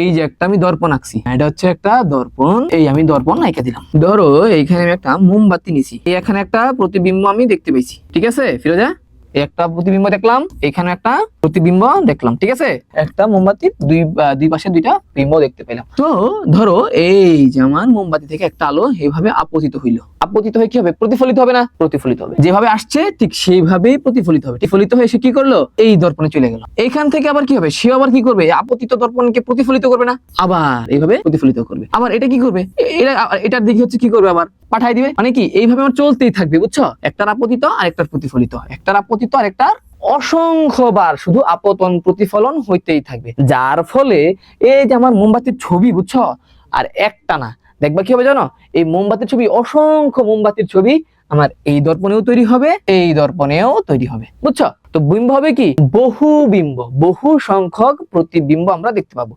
এই যে একটা আমি দর্পণ আঁকছি। এটা হচ্ছে একটা দর্পণ। এই আমি দর্পণ আঁকে দিলাম। ধরো, এইখানে আমি একটা মোমবাতি নিছি। এখানে একটা প্রতিবিম্ব আমি দেখতে পেয়েছি। ঠিক আছে? ফিরোজা? একটা প্রতিবিম্ব দেখলাম, এখানে একটা প্রতিবিম্ব দেখলাম, ঠিক আছে? একটা মোমবাতির দুই দুই পাশে দুইটা বিম্ব দেখতে পেলাম। তো ধরো, এই যে মোমবাতি থেকে একটা আলো এইভাবে আপতিত হইল। আপতিত হয়ে কি হবে? প্রতিফলিত হবে না? প্রতিফলিত হবে। যেভাবে আসছে, ঠিক সেইভাবেই প্রতিফলিত হবে। প্রতিফলিত হয়ে সে কি করল? এই দর্পণে চলে গেল। এইখান থেকে আবার কি হবে? সে আবার কি করবে? আপতিত দর্পণকে প্রতিফলিত করবে না? আবার এইভাবে প্রতিফলিত করবে। আবার এটা কি করবে? এটা এটার দিকে হচ্ছে কি করবে আবার? পাঠাই দিবে। মানে কি, এইভাবে আমার চলতেই থাকবে, বুঝছ? একটার আপতিত আর একটার প্রতিফলিত। একটার আপতিত আর একটার অসংখ্যবার শুধু আপতন প্রতিফলন হইতেই থাকবে। যার ফলে এই যে আমার মোমবাতির ছবি, বুঝছ? আর একটা না, দেখবা কি হবে জানো? এই মোমবাতির ছবি, অসংখ্য মোমবাতির ছবি আমার এই দর্পণেও তৈরি হবে, এই দর্পণেও তৈরি হবে, বুঝছ? তো বিম্ব হবে কি? বহু বিম্ব, বহু সংখ্যক প্রতিবিম্ব আমরা দেখতে পাবো।